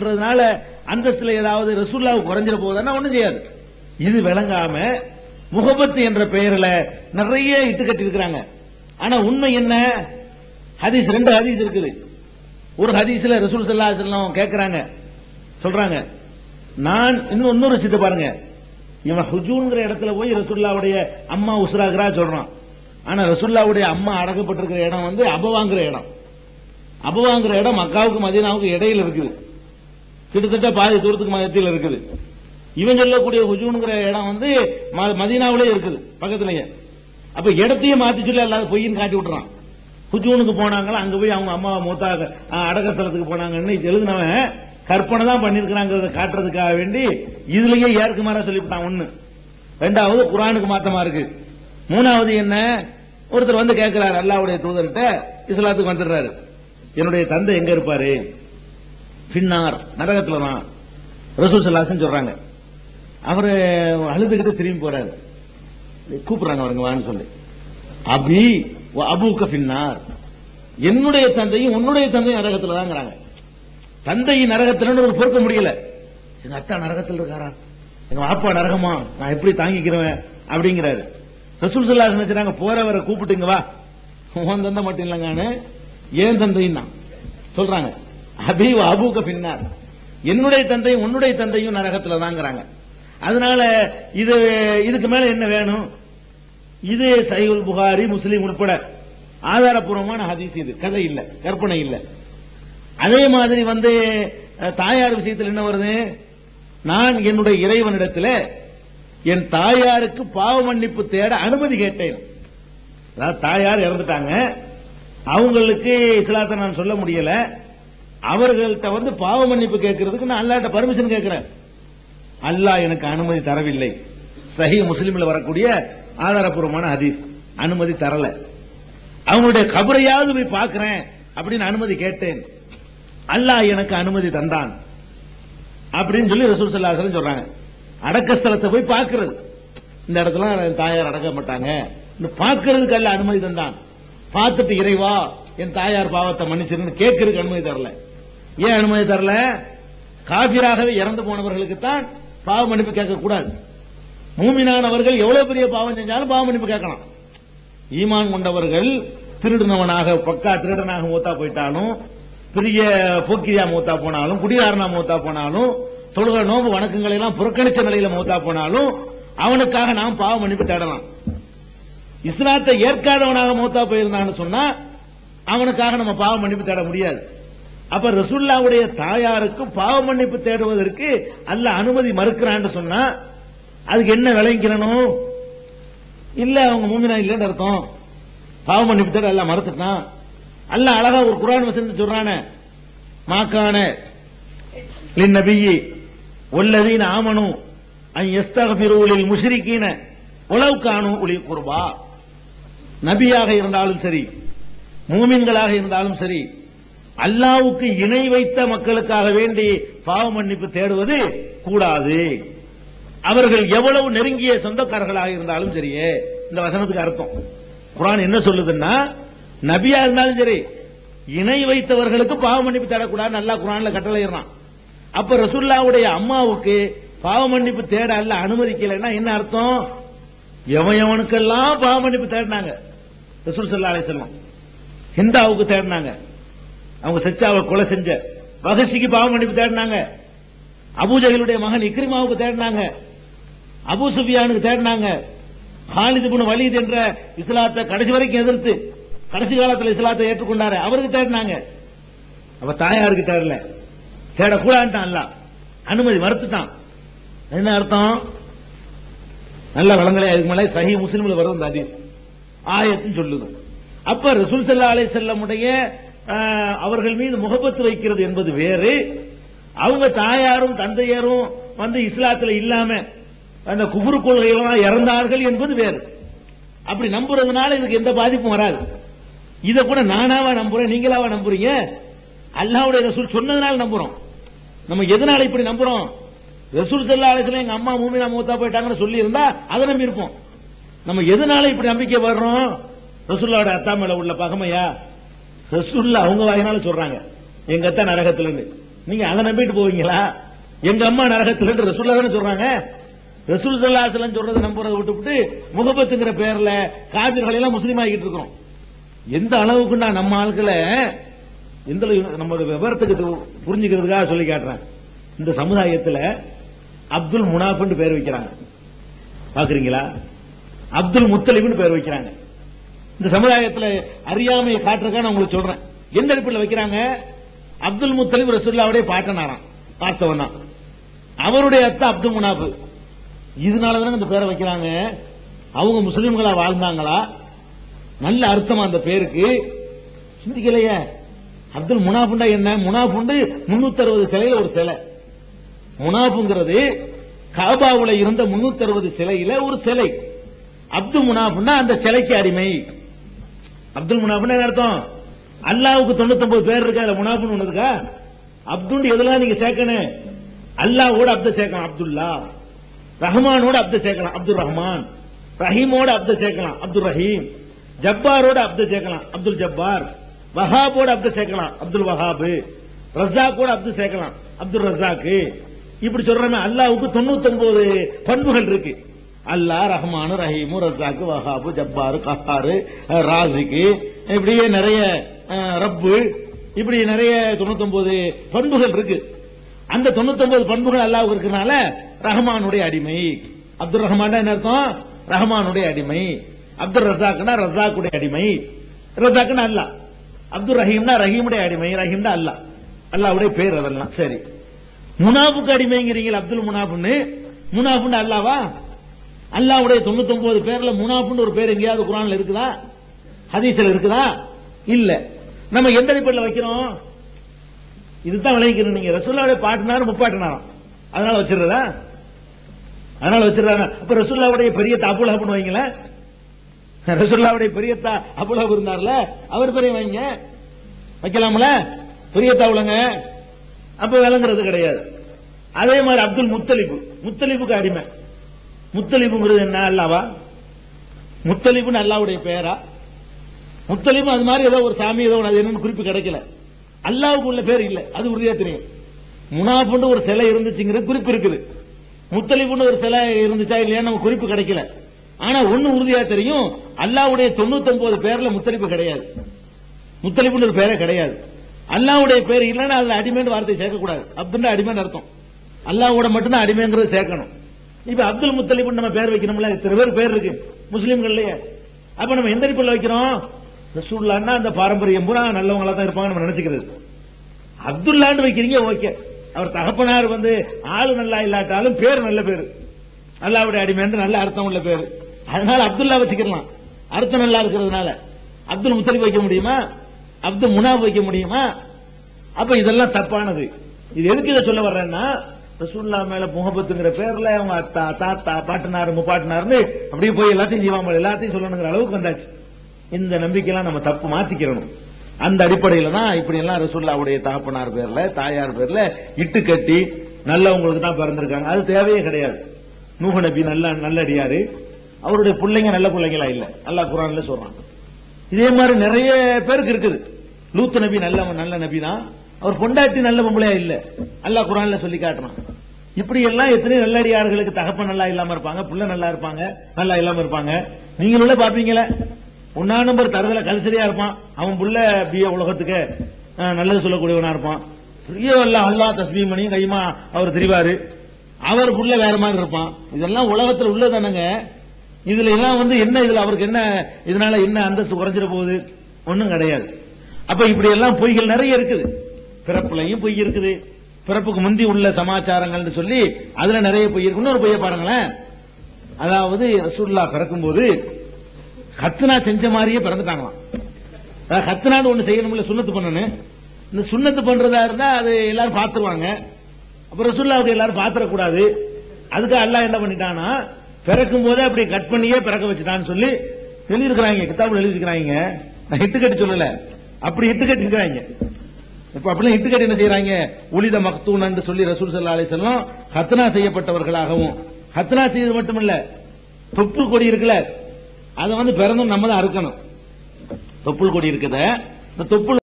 என்றதுனால அந்தஸ்துல ஏதாவது ரசூல்லாவுக்கு குறைஞ்சிட போகுதுன்னா ஒண்ணும் செய்யாது. இது விளங்காம முகபத்து என்ற பெயர்ல நிறைய இட்டு கட்டி இருக்கிறாங்க ஆனா உண்மை என்ன? ஹதீஸ் ரெண்டு ஹதீஸ் இருக்குது. ஒரு ஹதீஸ்ல ரசூல் சல்லா செல்லம் கேட்கிறாங்க சொல்றாங்க நான் இன்னும் இன்னொரு சித்த பாருங்க. இவன் ஹுஜூன்கிற இடத்துல போய் ரசூல்லாவுடைய அம்மா உசுராகிறா சொல்றான். ஆனா ரசூல்லாவுடைய அம்மா அடக்கப்பட்டிருக்கிற இடம் வந்து அபவாங்கிற இடம். அபவாங்கிற இடம் மக்காவுக்கு மதீனாவுக்கு இடையில இருக்குது. கிட்டத்தட்ட பாதி தூரத்துக்கு மதத்தில் இருக்குது. இவன் சொல்லக்கூடிய ஹுஜூனுங்கிற இடம் வந்து மதீனாவிலே இருக்குது பக்கத்துலயே. அப்ப இடத்தையே மாத்தி சொல்லி எல்லாரும் பொய்ன்னு காட்டி விட்டுறான். ஹுஜூனுக்கு போனாங்களா அங்க போய் அவங்க அம்மா மூத்தா அஹ், போனாங்கன்னு எழுதினவன் கற்பனை தான் பண்ணிருக்கிறாங்கிறத காட்டுறதுக்காக வேண்டி இதுலயே ஏற்குமாறா சொல்லிவிட்டான் ஒண்ணு. ரெண்டாவது குரானுக்கு மாத்தமா இருக்கு. மூணாவது என்ன ஒருத்தர் வந்து கேட்கிறாரு அல்லாவுடைய தூதர்கிட்ட இஸ்லாத்துக்கு வந்துடுறாரு. என்னுடைய தந்தை எங்க இருப்பாரு? பின்னார். நரகத்துல தான் ரசூல் சல்லாசன் சொல்றாங்க. அவரு அழுதுகிட்டு திரும்பி போறாரு. கூப்பிடுறாங்க அவருங்க வான்னு சொல்லி. அபி அபூக்க பின்னார். என்னுடைய தந்தையும் உன்னுடைய தந்தையும் நரகத்துல தாங்கிறாங்க தந்தை நரகத்துல ஒரு பொறுக்க முடியல. எங்க அத்தா நரகத்தில் இருக்காரா? எங்க அப்பா நரகமா? நான் எப்படி தாங்கிக்கிறேன் அப்படிங்கிறாரு. ரசூல் சல்லாஸ் நினைச்சாங்க போறவரை கூப்பிட்டுங்க வா. உன் தந்தை மட்டும் இல்லைங்கன்னு ஏன் தந்தையும் தான் சொல்றாங்க. அபி அபூக்க பின்னார். என்னுடைய தந்தையும் உன்னுடைய தந்தையும் நரகத்துல தாங்கிறாங்க. அதனால இது இதுக்கு மேல என்ன வேணும்? இது சைகுல் புகாரி முஸ்லீம் உட்பட ஆதாரப்பூர்வமான ஹதீஸ் இது. கதை இல்ல கற்பனை இல்ல. அதே மாதிரி வந்து தாயார் விஷயத்தில் என்ன வருது? நான் என்னுடைய இறைவனிடத்தில் என் தாயாருக்கு பாவ மன்னிப்பு தேட அனுமதி கேட்டேன். அதாவது தாயார் இறந்துட்டாங்க. அவங்களுக்கு இஸ்லாத்தை நான் சொல்ல முடியல. அவர்கள்ட்ட வந்து பாவ மன்னிப்பு கேட்கறதுக்கு நான் அல்லாட்ட பர்மிஷன் கேட்கிறேன். அல்லாஹ் எனக்கு அனுமதி தரவில்லை. சஹி முஸ்லீம்ல வரக்கூடிய ஆதாரப்பூர்வமான ஹதீஸ். அனுமதி தரல. அவங்களுடைய கபரையாவது போய் பார்க்கிறேன் அப்படின்னு அனுமதி கேட்டேன். அல்லாஹ் எனக்கு அனுமதி தந்தான். அப்படின்னு சொல்லி ரசூல் ஸல்லல்லாஹு சொல்றாங்க. அடக்க ஸ்தலத்தை போய் பார்க்கறது. இந்த இடத்துல என் தாயார் அடக்க மாட்டாங்க. இந்த அல்ல அனுமதி தந்தான். பார்த்துட்டு இறைவா என் தாயார் பாவத்தை மன்னிச்சிருன்னு கேட்கறதுக்கு அனுமதி தரல. ஏன் அனுமதி தரல? காபிராகவே இறந்து போனவர்களுக்கு தான் பாவ மன்னிப்பு கேட்க கூடாது மூமினானவர்கள் எவ்வளவு பெரிய பாவம் செஞ்சாலும் பாவ மன்னிப்பு கேட்கலாம். ஈமான் கொண்டவர்கள் திருடுனவனாக பக்கா திருடனாக மூத்தா போயிட்டாலும் பெரிய போக்கிரியா மூத்தா போனாலும் குடிகாரனா மூத்தா போனாலும் தொழுக நோம்பு வணக்கங்களை எல்லாம் புறக்கணிச்ச நிலையில மூத்தா போனாலும் அவனுக்காக நாம் பாவ மன்னிப்பு தேடலாம். இஸ்லாத்தை ஏற்காதவனாக மூத்தா போயிருந்தான்னு சொன்னா அவனுக்காக நம்ம பாவ மன்னிப்பு தேட முடியாது. அப்ப ரசுல்லாவுடைய தாயாருக்கு பாவ மன்னிப்பு தேடுவதற்கு அல்ல அனுமதி மறுக்கிறான்னு சொன்னா அதுக்கு என்ன விளைவிக்கிறனும் இல்ல அவங்க மூமினா இல்லைன்னு அர்த்தம். பாவ மன்னிப்பு தேட எல்லாம் மறுத்துட்டான் அல்ல அழகா ஒரு குரான் வசந்து சொல்றான மாக்கான லின்னபியி ஒல்லதீன் ஆமனும் அன் எஸ்தகபிரூலில் முஷிரிக்கீன உளவு காணும் ஒளி குருபா. நபியாக இருந்தாலும் சரி மூமின்களாக இருந்தாலும் சரி அல்லாவுக்கு இணை வைத்த மக்களுக்காக வேண்டி பாவ மன்னிப்பு தேடுவது கூடாது. அவர்கள் எவ்வளவு நெருங்கிய சொந்தக்காரர்களாக இருந்தாலும் சரியே இந்த வசனத்துக்கு அர்த்தம். குரான் என்ன சொல்லுதுன்னா நபியா இருந்தாலும் சரி இணை வைத்தவர்களுக்கு பாவ மன்னிப்பு தேடக்கூடாது நல்லா குரான்ல கட்டளையிடுறான். அப்ப ரசுல்லாவுடைய அம்மாவுக்கு பாவ மன்னிப்பு தேட அல்ல அனுமதிக்கலைன்னா என்ன அர்த்தம்? எவன் எவனுக்கெல்லாம் பாவ மன்னிப்பு தேடினாங்க? ரசூல் சல்லா அலிசல்லாம் ஹிந்தாவுக்கு தேடினாங்க. அவங்க சச்சாவை கொலை செஞ்ச. வகசிக்கு பாவம் மன்னிப்பு தேடினாங்க. அபூஜகளுடைய மகன் இக்ரிமாவுக்கு தேடினாங்க. அபு சுஃபியானுக்கு தேடினாங்க. ஹாலிது இப்னு வலீத் என்ற இஸ்லாத்தை கடைசி வரைக்கும் எதிர்த்து கடைசி காலத்தில் இஸ்லாத்தை ஏற்றுக்கொண்டாரு. அவருக்கு தேடினாங்க. அவ தாயாருக்கு தேடல. தேடக்கூடான்ட்டான் அல்ல அனுமதி மறுத்துட்டான். என்ன அர்த்தம்? நல்ல வளங்களே அதுக்கு மேலே சஹி முஸ்லிம்ல வரும் அந்த ஹதீஸ். ஆயத்துன்னு சொல்லுது. அப்ப ரசூல் ஸல்லல்லாஹு அலை செல்லமுடைய அவர்கள் மீது முகப்பத்து வைக்கிறது என்பது வேறு. அவங்க தாயாரும் தந்தையாரும் வந்து இஸ்லாத்தில் இல்லாம அந்த குபுரு கொள்கையெல்லாம் இறந்தார்கள் என்பது வேறு. அப்படி நம்புறதுனால இதுக்கு எந்த பாதிப்பும் வராது. இதை கூட நானாவா நம்புறேன் நீங்களாவா நம்புறீங்க? அல்லாவுடைய ரசூல் சொன்னதுனால நம்புறோம். நம்ம எதனால இப்படி நம்புறோம்? ரசூல் செல்லா அலைஹி எங்க அம்மா மூமினா மூத்தா போயிட்டாங்கன்னு சொல்லி இருந்தா அதை நம்பி இருப்போம் நம்ம எதனால இப்படி நம்பிக்கை வர்றோம்? ரசூல்லாவோட அத்தா உள்ள பகமையா? ரசூல்ல அவங்க வாயினால சொல்றாங்க. எங்க அத்தா நரகத்துல இருந்து நீங்க அதை நம்பிட்டு போவீங்களா? எங்க அம்மா நரகத்துல ரசூல்லா தானே சொல்றாங்க. ரசூல் சல்லாசலம் சொல்றதை நம்புறதை விட்டுவிட்டு முகபத்துங்கிற பேர்ல காபிர்களை எல்லாம் முஸ்லீம் ஆகிட்டு இருக்கிறோம். எந்த அளவுக்குன்னா நம்ம ஆட்களை எந்த நம்ம விவரத்துக்கு புரிஞ்சுக்கிறதுக்காக சொல்லி காட்டுறேன். இந்த சமுதாயத்துல அப்துல் முனாஃப்னு பேர் வைக்கிறாங்க. பாக்குறீங்களா? அப்துல் முத்தலிப்னு பேர் வைக்கிறாங்க. இந்த சமுதாயத்தில் அறியாமையை காட்டுறதுக்காக நான் உங்களுக்கு சொல்றேன். எந்த அடிப்படையில் வைக்கிறாங்க? அப்துல் முத்தலிப் ரசூல்லாவுடைய பாட்டனாராம் வாஸ்தவனா அவருடைய அத்தை அப்துல் முனாஃபு. இதனாலதான் இந்த பேரை வைக்கிறாங்க? அவங்க முஸ்லீம்களா வாழ்ந்தாங்களா? நல்ல அர்த்தமா அந்த பேருக்கு. சிந்திக்கலையே. அப்துல் முனாஃபுண்டா என்ன? முனாஃபுண்டு முன்னூத்தி அறுபது சிலையில ஒரு சிலை. முனாஃபுங்கிறது காபாவுல இருந்த முன்னூத்தி அறுபது சிலையில ஒரு சிலை. அப்துல் முனாஃபுன்னா அந்த சிலைக்கு அடிமை. அப்துல் முனாஃபுன்னா என்ன அர்த்தம்? அல்லாவுக்கு தொண்ணூத்தி பேர் இருக்கா? இல்ல முனாஃபுன்னு ஒண்ணு இருக்கா? அப்துல் எதெல்லாம் நீங்க சேர்க்கணும் அல்லாவோட அப்த சேர்க்கலாம் அப்துல்லா. ரஹ்மானோட அப்த சேர்க்கலாம் அப்துல் ரஹ்மான். ரஹீமோட அப்த சேர்க்கலாம் அப்துல் ரஹீம். ஜப்பாரோட அப்த சேர்க்கலாம் அப்துல் ஜப்பார். வஹாபோட அப்த சேர்க்கலாம் அப்துல் வஹாபு. ரஸாக்கோட அப்து சேர்க்கலாம் அப்துல் ரசாக்கு இப்படி சொல்றமே அல்லாவுக்கு தொண்ணூத்தி பண்புகள் இருக்கு. அல்லாஹ் ரஹ்மானு ரஹீமு ரசாக்கு வஹாபு ஜப்பாரு கஹாரு ராசிக்கு. இப்படியே நிறைய ரப்பு இப்படி நிறைய தொண்ணூத்தி பண்புகள் இருக்கு. அந்த 99 பண்புகள் அல்லாவுக்கு இருக்கனால ரஹ்மானுடைய அடிமை. அப்துல் ரஹ்மான் என்ன அர்த்தம்? ரஹ்மானுடைய அடிமை. அப்துல் ரசாக்னா ரசாக்குடைய அடிமை. ரஸாக்னா அல்லாஹ். அப்துல் ரஹீம்னா ரஹீமுடைய அடிமை ரஹீம்னா அல்லாஹ். அல்லாஹ்வுடைய பேர் அதெல்லாம். சரி. முனாபுக்கு அடிமைங்கிறீங்க அப்துல் முனாஃபுன்னு. முனாபுன்னு அல்லாவா? அல்லாவுடைய 99 பேர்ல முனாஃபுன்னு ஒரு பேர் எங்கேயாவது குரான்ல இருக்குதா? ஹதீஸ்ல இருக்குதா? இல்ல. நம்ம எந்த அடிப்படையில் வைக்கிறோம்? இதுதான் விளைவிக்கணும். நீங்க ரசூல்லாவுடைய பாட்டுனாரும் முப்பாட்டினாராம் அதனால வச்சிடுறதா? அதனால வச்சிருக்காங்க அப்ப ரசூல்லாவுடைய பெரிய அபுலகப்னு வைங்களேன். ரசூல்லாவுடைய பெரியத்தா அபுலகப் இருந்தார்ல அவர் பெரிய வைங்க. வைக்கலாம்ல? பெரிய தாவுலங்க அப்ப விளங்குறது கிடையாது. அதே மாதிரி அப்துல் முத்தலிப்பு முத்தலிப்புக்கு அடிமை. முத்தலிபுங்கிறது என்ன அல்லாவா? முத்தலிபுன்னு அல்லாவுடைய பெயரா? முத்தலிபு அது மாதிரி ஏதோ ஒரு சாமி ஏதோ அது என்னன்னு குறிப்பு கிடைக்கல. அல்லாவுக்கு உள்ள பேர் இல்ல அது உறுதியா தெரியும். முனாஃபுன்னு ஒரு சிலை இருந்துச்சுங்கிறது குறிப்பு இருக்குது. முத்தலிபுன்னு ஒரு சிலை இருந்துச்சா இல்லையா நம்ம குறிப்பு கிடைக்கல. ஆனா ஒண்ணு உறுதியா தெரியும் அல்லாவுடைய 99 பேர்ல முத்தலிப்பு கிடையாது. முத்தலிப்புன்னு ஒரு பேரே கிடையாது. அல்லாவுடைய பேர் இல்லைன்னா அதுல அடிமைன்னு வார்த்தை சேர்க்கக்கூடாது. அப்படின்னு அடிமைன்னு அர்த்தம். அல்லாவோட மட்டும்தான் அடிமைங்கிறது சேர்க்கணும். இப்ப அப்துல் முத்தலிப் நம்ம பேர் வைக்கணும்ல? இத்தனை பேர் பேர் இருக்கு. முஸ்லீம்கள்லயே. அப்ப நம்ம எந்த அடிப்பில் வைக்கிறோம்? ரசூல்லான்னா அந்த பாரம்பரியம். பூரா நல்லவங்களா தான் இருப்பாங்க நம்ம நினைச்சுக்கிறது. அப்துல்லான்னு வைக்கிறீங்க ஓகே. அவர் தகப்பனார் வந்து ஆளு நல்லா இல்லாட்டாலும் பேர் நல்ல பேர். அல்லாவுடைய அடிமைன்னு நல்ல அர்த்தம் உள்ள பேர். அதனால அப்துல்லா வச்சுக்கலாம். அர்த்தம் நல்லா இருக்கிறதுனால. அப்துல் முத்தலிப் வைக்க முடியுமா? அப்துல் முனாப் வைக்க முடியுமா? அப்ப இதெல்லாம் தப்பானது. இது எதுக்கு இதை சொல்ல வர்றேன்னா ரசூல்லா மேல முகபத்துங்கிற பேர்ல அவங்க அத்தா தாத்தா பாட்டனார் முப்பாட்டினார்னு அப்படியே போய் எல்லாத்தையும் ஜீவாமல் எல்லாத்தையும் சொல்லணுங்கிற அளவுக்கு வந்தாச்சு. இந்த நம்பிக்கையெல்லாம் நம்ம தப்பு மாத்திக்கிறணும். அந்த அடிப்படையில தான் இப்படி எல்லாம் ரசூல்லாவுடைய தாப்பனார் பேர்ல தாயார் பேர்ல இட்டு கட்டி நல்லவங்களுக்கு தான் பிறந்திருக்காங்க. அது தேவையே கிடையாது. நூக நபி நல்ல நல்லடியாரு. அவருடைய பிள்ளைங்க நல்ல பிள்ளைங்களா இல்ல. அல்லாஹ் குரான்ல சொல்றாங்க இதே மாதிரி நிறைய பேருக்கு இருக்குது. லூத்து நபி நல்ல நல்ல நபி தான் அவர் பொண்டாட்டி நல்ல பொம்பளையா இல்ல. அல்லாஹ் குரான்ல சொல்லி காட்டுறான். இப்படி எல்லாம் எத்தனை நல்லடியார்களுக்கு தகப்பன் நல்லா இல்லாம இருப்பாங்க புள்ள நல்லா இருப்பாங்க நல்லா இல்லாம இருப்பாங்க. நீங்களும் பாப்பீங்களே ஒன்னா நம்பர் தரதுல கல்சரியா இருப்பான். அவன் புள்ள பிய உலகத்துக்கு நல்லது சொல்லக்கூடியவனா இருப்பான். பெரிய அல்ல அல்லாஹ் தஸ்மீ மணி கைமா அவர் தெரிவாரு. அவர் புள்ள வேற மாதிரி இருப்பான். இதெல்லாம் உலகத்துல உள்ளதானங்க. இதுல எல்லாம் வந்து என்ன இதுல அவருக்கு என்ன இதனால என்ன அந்தஸ்து குறைஞ்சிட போகுது? ஒன்றும் கிடையாது. அப்ப இப்படி எல்லாம் பொய்கள் நிறைய இருக்குது. பிறப்புலையும் பொய் இருக்குது. பிறப்புக்கு முந்தி உள்ள சமாச்சாரங்கள்னு சொல்லி அதுல நிறைய பொய் இருக்குன்னு ஒரு பொய்ய பாருங்களேன். அதாவது ரசூல்லா பிறக்கும்போது ஹத்னா செஞ்ச மாதிரியே பிறந்துட்டாங்களாம். ஹத்னான்னு ஒண்ணு செய்யணும்ல சுண்ணத்து பண்ணணும். இந்த சுண்ணத்து பண்றதா இருந்தா அது எல்லாரும் பார்த்துருவாங்க. அப்ப ரசூல்லாவுக்கு எல்லாரும் பாத்திரக்கூடாது அதுக்கு அல்லாஹ் என்ன பண்ணிட்டானா பிறக்கும் போதே அப்படி கட் பண்ணியே பிறக்க வச்சுட்டான்னு சொல்லி எழுதியிருக்கிறாங்க கிதாபுல எழுதியிருக்கிறாங்க. நான் இட்டு கட்டி சொல்லல. அப்படி இட்டு கட்டி இருக்கிறாங்க இப்ப அப்படிலாம் என்ன செய்யறாங்க உலித மக்தூன் என்று சொல்லி ரசூல் சல்லா அலிசல்லாம் ஹத்னா செய்யப்பட்டவர்களாகவும் ஹத்னா செய்தது மட்டுமல்ல தொப்புள் கொடி இருக்குல்ல அதை வந்து பிறந்தும் நம்ம தான் அறுக்கணும். தொப்புள் கொடி இருக்குத. இந்த தொப்புள்